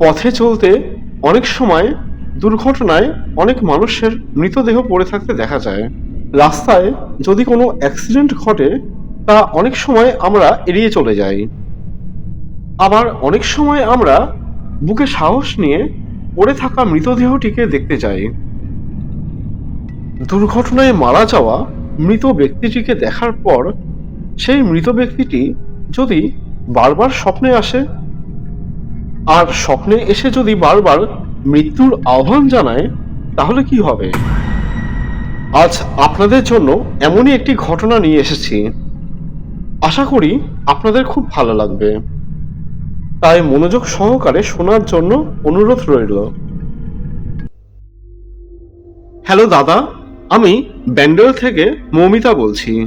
পথে চলতে অনেক সময় দুর্ঘটনায় অনেক মানুষের মৃতদেহ পড়ে থাকতে দেখা যায়। রাস্তায় যদি কোনো অ্যাক্সিডেন্ট ঘটে, তা অনেক সময় আমরা এড়িয়ে চলে যাই। আবার অনেক সময় আমরা বুকে সাহস নিয়ে পড়ে থাকা মৃতদেহটিকে দেখতে যাই। দুর্ঘটনায় মারা যাওয়া মৃত ব্যক্তিটিকে দেখার পর, সেই মৃত ব্যক্তিটি যদি বারবার স্বপ্নে আসে আর স্বপ্নে এসে যদি বারবার মৃত্যুর আহ্বান জানায়, তাহলে কি হবে? আজ আপনাদের জন্য এমনই একটি ঘটনা নিয়ে এসেছি। আশা করি আপনাদের খুব ভালো লাগবে। তাই মনোযোগ সহকারে শোনার জন্য অনুরোধ রইল। হ্যালো দাদা, আমি ব্যান্ডেল থেকে মৌমিতা বলছি।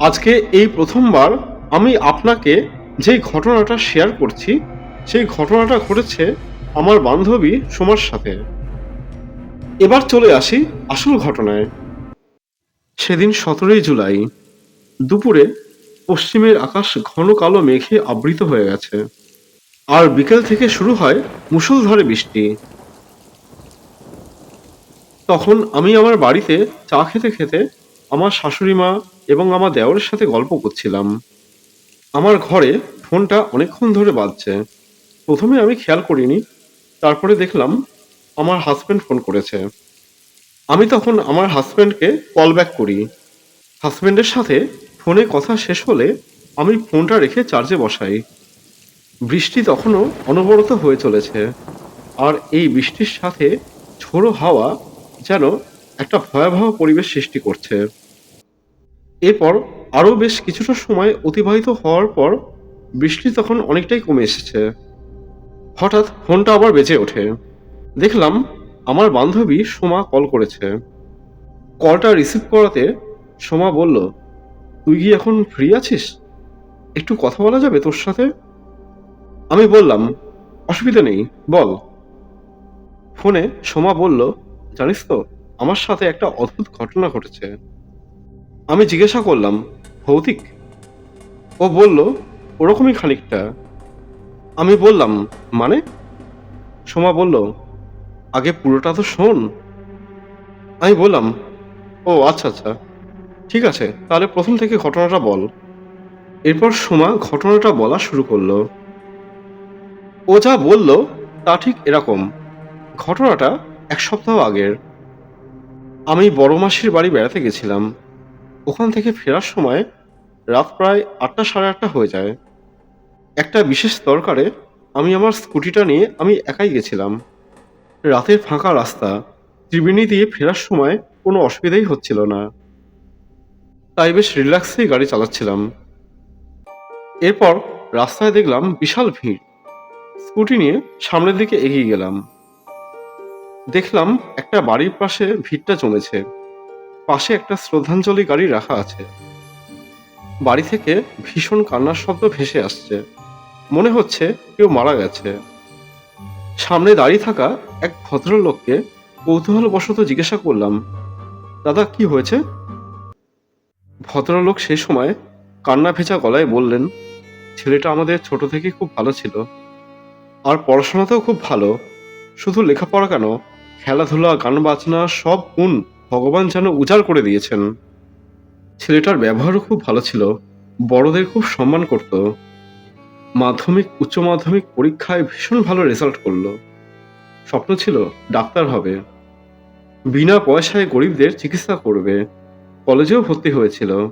আজকে এই প্রথমবার আমি আপনাকে যে ঘটনাটা শেয়ার করছি সেই ঘটনাটা ঘটেছে আমার বান্ধবী সোমার সাথে। এবার চলে আসি আসল ঘটনায়। সেদিন সতেরোই জুলাই, দুপুরে পশ্চিমের আকাশ ঘন কালো মেঘে আবৃত হয়ে গেছে। আর বিকেল থেকে শুরু হয় মুষলধারে বৃষ্টি। তখন আমি আমার বাড়িতে চা খেতে খেতে আমার শাশুড়ি মা এবং আমার দেওরের সাথে গল্প করছিলাম। আমার ঘরে ফোনটা অনেকক্ষণ ধরে বাজছে। প্রথমে আমি খেয়াল করিনি, তারপরে দেখলাম আমার হাজব্যান্ড ফোন করেছে। আমি তখন আমার হাজব্যান্ডকে কল ব্যাক করি। হাজব্যান্ডের সাথে ফোনে কথা শেষ হলে আমি ফোনটা রেখে চার্জে বসাই। বৃষ্টি তখনও অনবরত হয়ে চলেছে আর এই বৃষ্টির সাথে ঝোড়ো হাওয়া যেন একটা ভয়াবহ পরিবেশ সৃষ্টি করছে। এরপর আরও বেশ কিছুটা সময় অতিবাহিত হওয়ার পর বৃষ্টি তখন অনেকটাই কমে এসেছে। হঠাৎ ফোনটা আবার বেজে ওঠে। দেখলাম আমার বান্ধবী সোমা কল করেছে। কলটা রিসিভ করাতে সোমা বলল, তুই কি এখন ফ্রি আছিস? একটু কথা বলা যাবে তোর সাথে? আমি বললাম, অসুবিধা নেই, বল। ফোনে সোমা বলল, জানিস তো, আমার সাথে একটা অদ্ভুত ঘটনা ঘটেছে। আমি জিজ্ঞাসা করলাম, ভৌতিক? ও বলল, ওরকমই খানিকটা। আমি বললাম মানে? সোমা বলল, আগে পুরোটা তো শোন। আমি বললাম, ও আচ্ছা আচ্ছা ঠিক আছে, তাহলে প্রথম থেকে ঘটনাটা বল। এরপর সোমা ঘটনাটা বলা শুরু করল। ও যা বলল, তা ঠিক এরকম। ঘটনাটা এক সপ্তাহ আগের। আমি বড় মাসির বাড়ি বেড়াতে গেছিলাম। ওখান থেকে ফেরার সময় রাত প্রায় আটটা সাড়ে আটটা হয়ে যায়। একটা বিশেষ দরকারে আমি আমার স্কুটিটা নিয়ে আমি একাই গেছিলাম। রাতের ফাঁকা রাস্তা, ত্রিবেণী দিয়ে ফেরার সময় কোনো অসুবিধাই হচ্ছিল না। তাই বেশ রিল্যাক্সেই গাড়ি চালাচ্ছিলাম। এরপর রাস্তায় দেখলাম বিশাল ভিড়। স্কুটি নিয়ে সামনের দিকে এগিয়ে গেলাম। দেখলাম একটা বাড়ির পাশে ভিড়টা জমেছে। পাশে একটা শ্রদ্ধাঞ্জলি গাড়ি রাখা আছে। বাড়ি থেকে ভীষণ কান্নার শব্দ ভেসে আসছে। মনে হচ্ছে কেউ মারা গেছে। সামনে দাঁড়িয়ে থাকা এক ভদ্রলোককে কৌতূহলবশত জিজ্ঞাসা করলাম, দাদা, কি হয়েছে? ভদ্রলোক সেই সময় কান্না ভেজা গলায় বললেন, ছেলেটা আমাদের ছোট থেকে খুব ভালো ছিল। আর পড়াশোনাতেও খুব ভালো। শুধু লেখাপড়া কেন? খেলাধুলা, গান বাজনা, সব গুণ ভগবান যেন উজাড় করে দিয়েছেন। ছেলেটার ব্যবহারও খুব ভালো ছিল। বড়দের খুব সম্মান করত। মাধ্যমিক, উচ্চ মাধ্যমিক পরীক্ষায় ভীষণ ভালো রেজাল্ট করল। স্বপ্ন ছিল ডাক্তার হবে। বিনা পয়সায় গরিবদের চিকিৎসা করবে। কলেজেও ভর্তি হয়েছিল।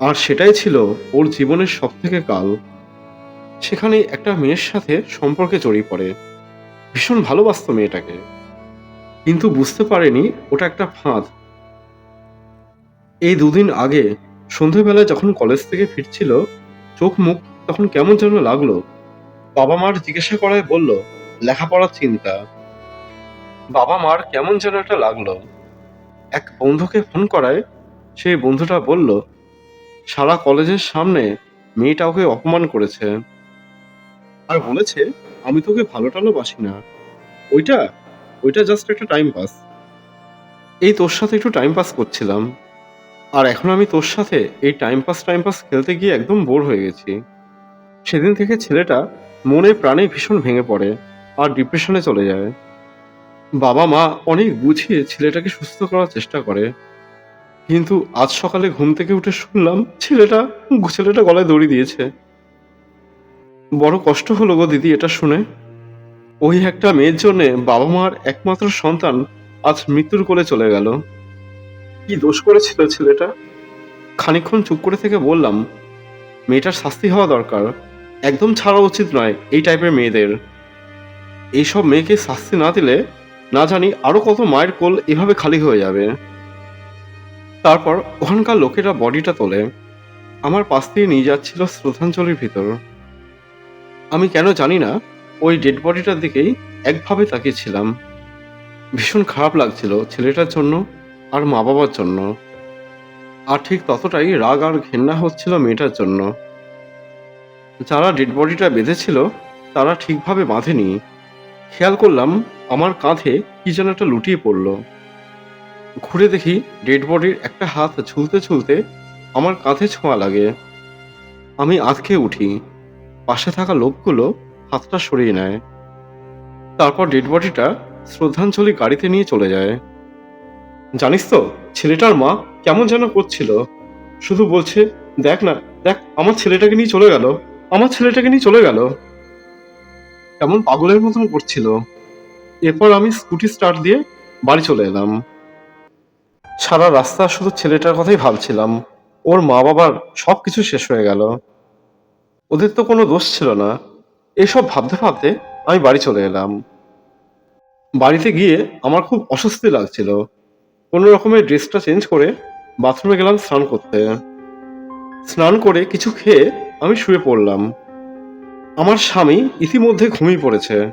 আর সেটাই ছিল ওর জীবনের সব থেকে কাল। সেখানে একটা মেয়ের সাথে সম্পর্কে জড়িয়ে পড়ে। ভীষণ ভালোবাসত মেয়েটাকে। কিন্তু বুঝতে পারেনি ওটা একটা ফাঁদ। এই দুদিন আগে সন্ধেবেলায় যখন কলেজ থেকে ফিরছিল, চোখ মুখ তখন কেমন যেন লাগল। বাবা মার জিজ্ঞাসা করায় বলল, লেখাপড়ার চিন্তা। বাবা মার কেমন যেন একটা লাগল। এক বন্ধুকে ফোন করায় সেই বন্ধুটা বলল সারা কলেজের সামনে মেয়েটা ওকে অপমান করেছে। আর বলেছে, আমি তোকে ভালো টালো বাসি না। ওইটা ওইটা জাস্ট একটা টাইম পাস এই তোর সাথে একটু টাইম পাস করছিলাম। আর এখন আমি তোর সাথে এই টাইম পাস টাইম পাস খেলতে গিয়ে একদম বোর হয়ে গেছি। সেদিন থেকে ছেলেটা মনে প্রাণে ভীষণ ভেঙে পড়ে আর ডিপ্রেশনে চলে যায়। বাবা মা অনেক বুঝিয়ে ছেলেটাকে সুস্থ করার চেষ্টা করে। কিন্তু আজ সকালে ঘুম থেকে উঠে শুনলাম ছেলেটা ছেলেটা গলায় দড়ি দিয়েছে। বড় কষ্ট হলো গো দিদি এটা শুনে। ওই একটা মেয়ের জন্যে বাবা মার একমাত্র সন্তান আজ মৃত্যুর কোলে চলে গেল। কি দোষ করেছিল ছেলেটা? খানিকক্ষণ চুপ করে থেকে বললাম, মেয়েটার শাস্তি হওয়া দরকার। একদম ছাড়া উচিত নয় এই টাইপের মেয়েদের। এইসব মেয়েকে শাস্তি না দিলে না জানি আরও কত মায়ের কোল এভাবে খালি হয়ে যাবে। তারপর ওখানকার লোকেরা বডিটা তোলে। আমার পাশ দিয়ে নিয়ে যাচ্ছিল শ্রদ্ধাঞ্জলির ভিতর। আমি কেন জানি না, ওই ডেড বডিটার দিকেই একভাবে তাকিয়েছিলাম। ভীষণ খারাপ লাগছিল ছেলেটার জন্য আর মা বাবার জন্য। আর ঠিক ততটাই রাগ আর ঘেন্না হচ্ছিল মেয়েটার জন্য। যারা ডেড বডিটা বেঁধেছিল, তারা ঠিকভাবে বাঁধেনি। খেয়াল করলাম, আমার কাঁধে কি যেন একটা লুটিয়ে পড়ল। ঘুরে দেখি ডেড বডির একটা হাত ঝুলতে ঝুলতে আমার কাঁধে ছোঁয়া লাগে। আমি আঁতকে উঠি। পাশে থাকা লোকগুলো হাতটা সরিয়ে নেয়। তারপর ডেড বডিটা শ্রদ্ধাঞ্জলি গাড়িতে নিয়ে চলে যায়। জানিস তো, ছেলেটার মা কেমন যেন করছিল। শুধু বলছে, দেখ না, দেখ, আমার ছেলেটাকে নিয়ে চলে গেল। আমার ছেলেটাকে নিয়ে চলে গেল। এমন পাগলের মতন করছিল। এরপর আমি স্কুটি স্টার্ট দিয়ে বাড়ি চলে এলাম। সারা রাস্তা শুধু ছেলেটার কথাই ভাবছিলাম। ওর মা বাবার সব কিছু শেষ হয়ে গেল। ওদের তো কোনো দোষ ছিল না। এসব ভাবতে ভাবতে আমি বাড়ি চলে এলাম। বাড়িতে গিয়ে আমার খুব অস্বস্তি লাগছিল। কোনো রকমের ড্রেসটা চেঞ্জ করে বাথরুমে গেলাম স্নান করতে। স্নান করে কিছু খেয়ে আমি শুয়ে পড়লাম। আমার স্বামী ইতিমধ্যে ঘুমিয়ে পড়েছে।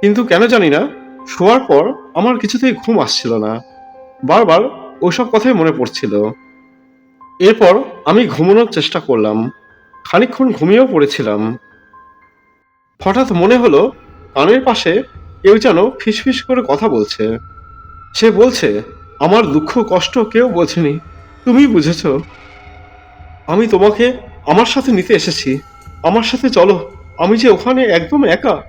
কিন্তু কেন জানি না, শোয়ার পর আমার কিছুতেই ঘুম আসছিল না। বারবার ওইসব কথাই মনে পড়ছিল। এরপর আমি ঘুমানোর চেষ্টা করলাম। খানিকক্ষণ ঘুমিয়েও পড়েছিলাম। হঠাৎ মনে হলো কানের পাশে কেউ যেন ফিসফিস করে কথা বলছে। সে বলছে, আমার দুঃখ, কষ্ট কেউ বোঝেনি। তুমি বুঝেছ। আমি তোমাকে আমার সাথে নিতে এসেছি। আমার সাথে চলো। আমি যে ওখানে একদম একা।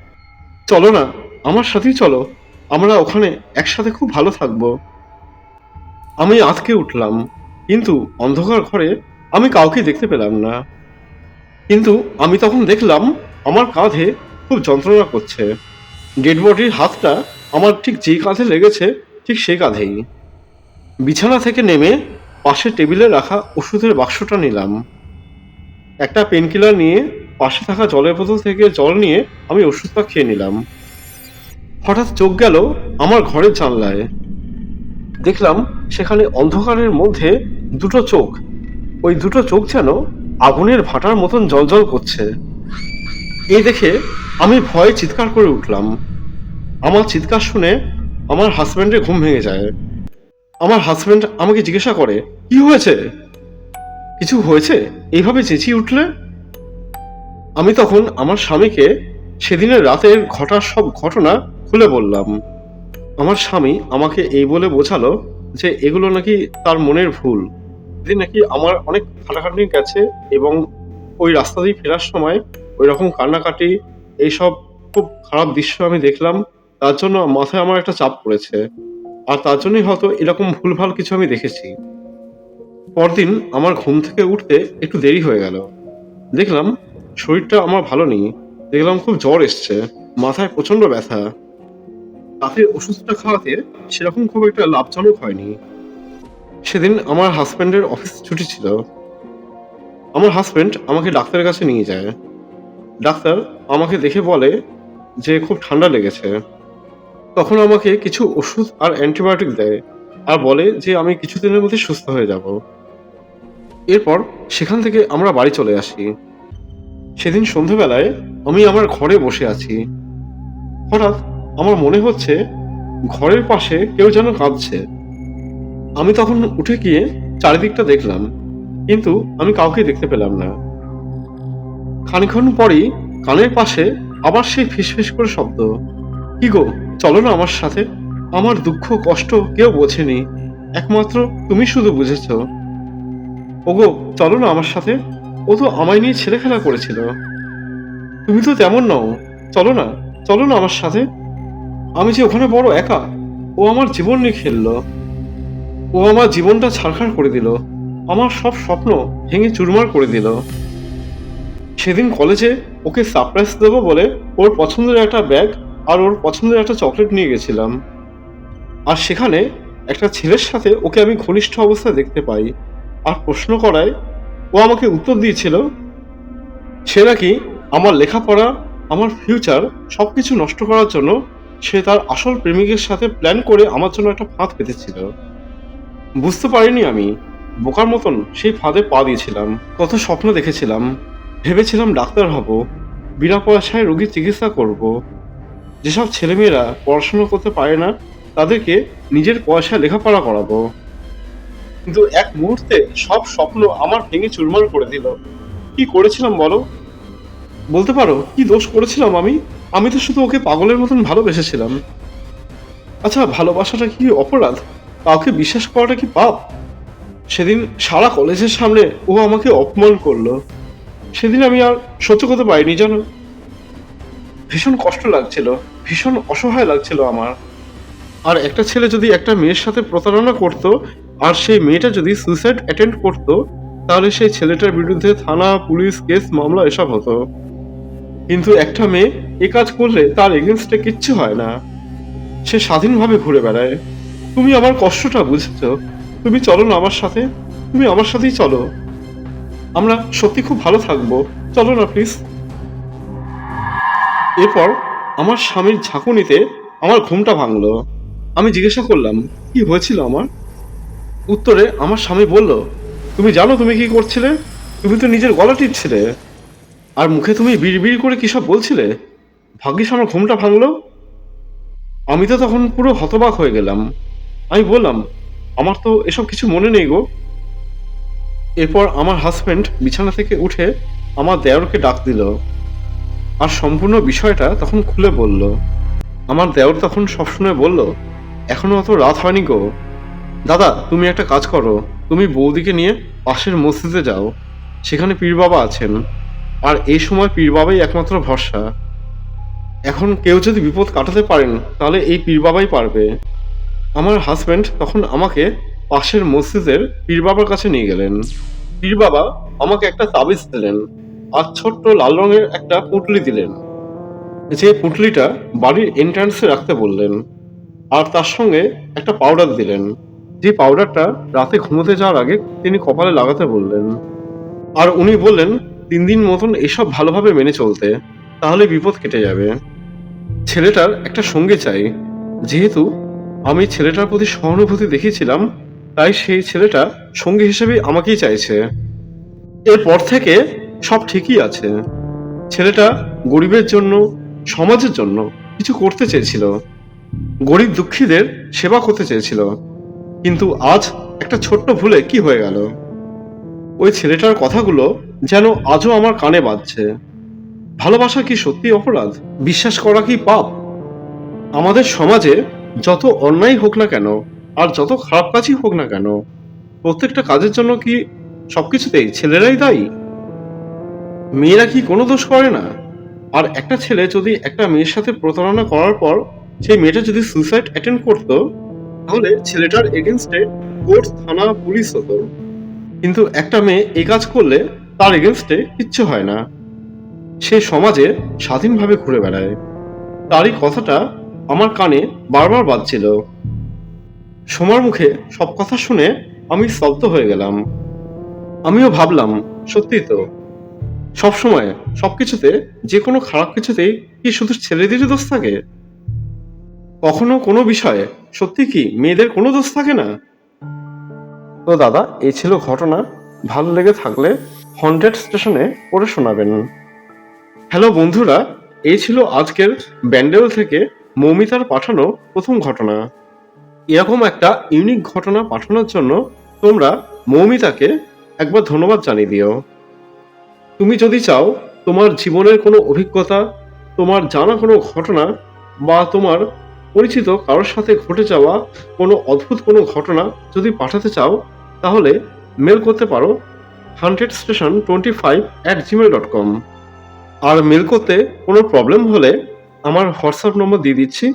চলো না, আমার সাথেই চলো। আমরা ওখানে একসাথে খুব ভালো থাকব। আমি আঁতকে উঠলাম। কিন্তু অন্ধকার ঘরে আমি কাউকে দেখতে পেলাম না। কিন্তু আমি তখন দেখলাম, আমার কাঁধে খুব যন্ত্রণা করছে। ডেড বডির হাতটা আমার ঠিক যেই কাঁধে লেগেছে, ঠিক সেই কাঁধেই। বিছানা থেকে নেমে পাশে টেবিলে রাখা ওষুধের বাক্সটা নিলাম। একটা পেনকিলার নিয়ে পাশে থাকা জলের বোতল থেকে জল নিয়ে আমি ওষুধটা খেয়ে নিলাম। হঠাৎ চোখ গেল আমার ঘরের জানলায়। দেখলাম সেখানে অন্ধকারের মধ্যে দুটো চোখ। ওই দুটো চোখ যেন আগুনের ভাটার মতন জলজল করছে। এই দেখে আমি ভয়ে চিৎকার করে উঠলাম। আমার চিৎকার শুনে আমার হাজব্যান্ডের ঘুম ভেঙে যায়। আমার হাজব্যান্ড আমাকে জিজ্ঞাসা করে, কি হয়েছে? কিছু হয়েছে? এইভাবে চেঁচিয়ে উঠলে? আমি তখন আমার স্বামীকে সেদিনের রাতের ঘটার সব ঘটনা খুলে বললাম। আমার স্বামী আমাকে এই বলে বোঝালো যে এগুলো নাকি তার মনের ভুল। এদিন নাকি আমার অনেক খাটাখাটনি গেছে এবং ওই রাস্তা দিয়ে ফেরার সময় ওই রকম কান্নাকাটি, এইসব খুব খারাপ দৃশ্য আমি দেখলাম, তার জন্য মাথায় আমার একটা চাপ পড়েছে। আর তার জন্যই হয়তো এরকম ভুলভাল কিছু আমি দেখেছি। পরদিন আমার ঘুম থেকে উঠতে একটু দেরি হয়ে গেল। দেখলাম শরীরটা আমার ভালো নেই। দেখলাম খুব জ্বর এসছে। মাথায় প্রচণ্ড ব্যথা। তাতে ওষুধটা খাওয়াতে সেরকম খুব একটা লাভজনক হয়নি। সেদিন আমার হাজব্যান্ডের অফিস ছুটি ছিল। আমার হাজব্যান্ড আমাকে ডাক্তারের কাছে নিয়ে যায়। ডাক্তার আমাকে দেখে বলে যে খুব ঠান্ডা লেগেছে। তখন আমাকে কিছু ওষুধ আর অ্যান্টিবায়োটিক দেয়। আর বলে যে আমি কিছুদিনের মধ্যে সুস্থ হয়ে যাব। এরপর সেখান থেকে আমরা বাড়ি চলে আসি। সেদিন সন্ধ্যাবেলায় আমি আমার ঘরে বসে আছি। হঠাৎ আমার মনে হচ্ছে ঘরের পাশে কেউ যেন কাঁদছে। আমি তখন উঠে গিয়ে চারিদিকটা দেখলাম, কিন্তু আমি কাউকে দেখতে পেলাম না। খানিক্ষণ পরেই কানের পাশে আবার সেই ফিসফিস করে শব্দ, কি গো, চলো না আমার সাথে। আমার দুঃখ, কষ্ট কেউ বোঝেনি। একমাত্র তুমি শুধু বুঝেছ। ওগো, চলো না আমার সাথে। ও তো আমায় নিয়ে ছেলে খেলা করেছিল। তুমি তো তেমন নও। চলো না চলো না আমার সাথে। আমি যে ওখানে বড় একা, ও আমার জীবন নিয়ে খেললো। ও আমার জীবনটা ছাড়খাড় করে দিল। আমার সব স্বপ্ন ভেঙে চুরমার করে দিল। সেদিন কলেজে ওকে সারপ্রাইজ দেবো বলে ওর পছন্দের একটা ব্যাগ আর ওর পছন্দের একটা চকলেট নিয়ে গেছিলাম। আর সেখানে একটা ছেলের সাথে ওকে আমি ঘনিষ্ঠ অবস্থায় দেখতে পাই। আর প্রশ্ন করায় ও আমাকে উত্তর দিয়েছিল, সে নাকি আমার লেখাপড়া, আমার ফিউচার সব কিছু নষ্ট করার জন্য সে তার আসল প্রেমিকের সাথে প্ল্যান করে আমার জন্য একটা ফাঁদ পেতেছিল। বুঝতে পারিনি আমি, বোকার মতন সেই ফাঁদে পা দিয়েছিলাম, কত স্বপ্ন দেখেছিলাম। ভেবেছিলাম ডাক্তার হব, বিনা পয়সায় রোগীর চিকিৎসা করব। যেসব ছেলেমেয়েরা পড়াশোনা করতে পারে না, তাদেরকে নিজের পয়সায় লেখাপড়া করাবো। কিন্তু এক মুহূর্তে সব স্বপ্ন আমার ভেঙে চুরমার করে দিল। কি করেছিলাম বলো? বলতে পারো, কি দোষ করেছিলাম আমি? আমি তো শুধু ওকে পাগলের মতন ভালোবেসেছিলাম। আচ্ছা ভালোবাসাটা কি অপরাধ? কাউকে বিশ্বাস করাটা কি পাপ? সেদিন সারা কলেজের সামনে ও আমাকে অপমান করল। সেদিন আমি আর সহ্য করতে পারিনি, জানো? ভীষণ কষ্ট লাগছিল, ভীষণ অসহায় লাগছিল আমার। আর একটা ছেলে যদি একটা মেয়ের সাথে প্রতারণা করতো আর সেই মেয়েটা যদি সুইসাইড অ্যাটেন্ড করতো, তাহলে সেই ছেলেটার বিরুদ্ধে থানা, পুলিশ কেস, মামলা, এসব হতো। কিন্তু একটা মেয়ে এ কাজ করলে তার এগেনস্টে কিচ্ছু হয় না। সে স্বাধীনভাবে ঘুরে বেড়ায়। তুমি আমার কষ্টটা বুঝেছ। তুমি চলো না আমার সাথে। তুমি আমার সাথেই চলো। আমরা সত্যি খুব ভালো থাকব। চলো না প্লিজ এরপর আমার স্বামীর ঝাঁকুনিতে আমার ঘুমটা ভাঙলো। আমি জিজ্ঞাসা করলাম, কি হয়েছিল আমার? উত্তরে আমার স্বামী বলল, তুমি জানো তুমি কি করছিলে? তুমি তো নিজের গলা টিপছিলে। আর মুখে তুমি বিড়বিড় করে কি সব বলছিলে? ভাগ্যিস আমার ঘুমটা ভাঙলো। আমি তো তখন পুরো হতবাক হয়ে গেলাম। আমি বললাম, আমার তো এসব কিছু মনে নেই গো। এরপর আমার হাজব্যান্ড বিছানা থেকে উঠে আমার দেওরকে ডাক দিল। আর সম্পূর্ণ বিষয়টা তখন খুলে বলল। আমার দেওর তখন সবসময় বলল, এখনও অত রাত হয়নি গো। দাদা, তুমি একটা কাজ করো। তুমি বৌদিকে নিয়ে পাশের মসজিদে যাও। সেখানে পীর বাবা আছেন। আর এই সময় পীর বাবাই একমাত্র ভরসা। এখন কেউ যদি বিপদ কাটাতে পারেন, তাহলে এই পীর বাবাই পারবে। আমার হাজব্যান্ড তখন আমাকে পাশের মসজিদের পীর বাবার কাছে নিয়ে গেলেন। পীর বাবা আমাকে একটা তাবিজ দিলেন আর ছোট্ট লাল রঙের একটা পুটলি দিলেন। যে পুটলিটা বাড়ির এন্ট্রান্সে রাখতে বললেন। আর তার সঙ্গে একটা পাউডার দিলেন। যে পাউডারটা রাতে ঘুমোতে যাওয়ার আগে তিনি কপালে লাগাতে বললেন। আর উনি বললেন, তিন দিন মতন এসব ভালোভাবে মেনে চলতে, তাহলে বিপদ কেটে যাবে। ছেলেটার একটা সঙ্গী চাই। যেহেতু আমি ছেলেটার প্রতি সহানুভূতি দেখিয়েছিলাম, তাই সেই ছেলেটা সঙ্গী হিসেবে আমাকেই চাইছে। এরপর থেকে সব ঠিকই আছে। ছেলেটা গরিবের জন্য, সমাজের জন্য কিছু করতে চেয়েছিল। গরিব দুঃখীদের সেবা করতে চেয়েছিল। কিন্তু আজ একটা ছোট্ট ভুলে কি হয়ে গেল? ওই ছেলেটার কথাগুলো যেন আজও আমার কানে বাজছে। ভালোবাসা কি সত্যি অপরাধ? বিশ্বাস করা কি পাপ? আমাদের সমাজে যত অন্যায় হোক না কেন, আর যত খারাপ কাজই হোক না কেন, প্রত্যেকটা কাজের জন্য কি সবকিছুতেই ছেলেরাই দায়ী? মেয়েরা কি কোনো দোষ করে না? আর একটা ছেলে যদি একটা মেয়ের সাথে প্রতারণা করার পর সেই মেয়েটা যদি সুইসাইড অ্যাটেন্ড করতো তাহলে ছেলেটার এগেনস্টে কোর্ট, থানা, পুলিশ হতো। কিন্তু একটা মেয়ে এই কাজ করলে তার এগেনস্টে কিচ্ছু হয় না। সে সমাজে স্বাধীনভাবে ঘুরে বেড়ায়। তারই কথাটা আমার কানে বারবার বাজছিল। সোমার মুখে সব কথা শুনে আমি স্তব্ধ হয়ে গেলাম। আমিও ভাবলাম সত্যি তো। সবসময় সব সবকিছুতে যে কোনো খারাপ কিছুতেই কি শুধু ছেলেদেরই দোষ থাকে? কখনো কোনো বিষয়ে সত্যি কি মেয়েদের কোনো দোষ থাকে না? তো দাদা, এই ছিল ঘটনা। ভালো লেগে থাকলে হন্টেড স্টেশনে পড়ে শোনাবেন। হ্যালো বন্ধুরা, এই ছিল আজকের ব্যান্ডেল থেকে মৌমিতার পাঠানো প্রথম ঘটনা। এরকম একটা ইউনিক ঘটনা পাঠানোর জন্য তোমরা মৌমিতাকে একবার ধন্যবাদ জানিয়ে দিও। তুমি যদি চাও তোমার জীবনের কোনো অভিজ্ঞতা, তোমার জানা কোনো ঘটনা বা তোমার পরিচিত কারোর সাথে ঘটে যাওয়া কোনো অদ্ভুত কোনো ঘটনা যদি পাঠাতে চাও, তাহলে মেল করতে পারো hundred station twenty five at Gmail dot com R mail করতে কোনো প্রবলেম হলে আমার হোয়াটসঅ্যাপ নম্বর দিয়ে দিচ্ছি।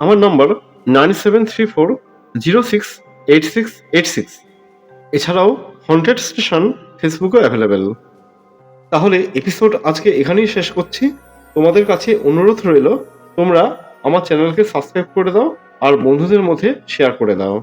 আমার নম্বর nine seven three four zero six eight six eight six এছাড়াও হন্টেড স্টেশন ফেসবুকেও অ্যাভেলেবেল তাহলে এপিসোড আজকে এখানেই শেষ করছি। তোমাদের কাছে অনুরোধ রইল, তোমরা আমার চ্যানেলকে সাবস্ক্রাইব করে দাও আর বন্ধুদের মধ্যে শেয়ার করে দাও।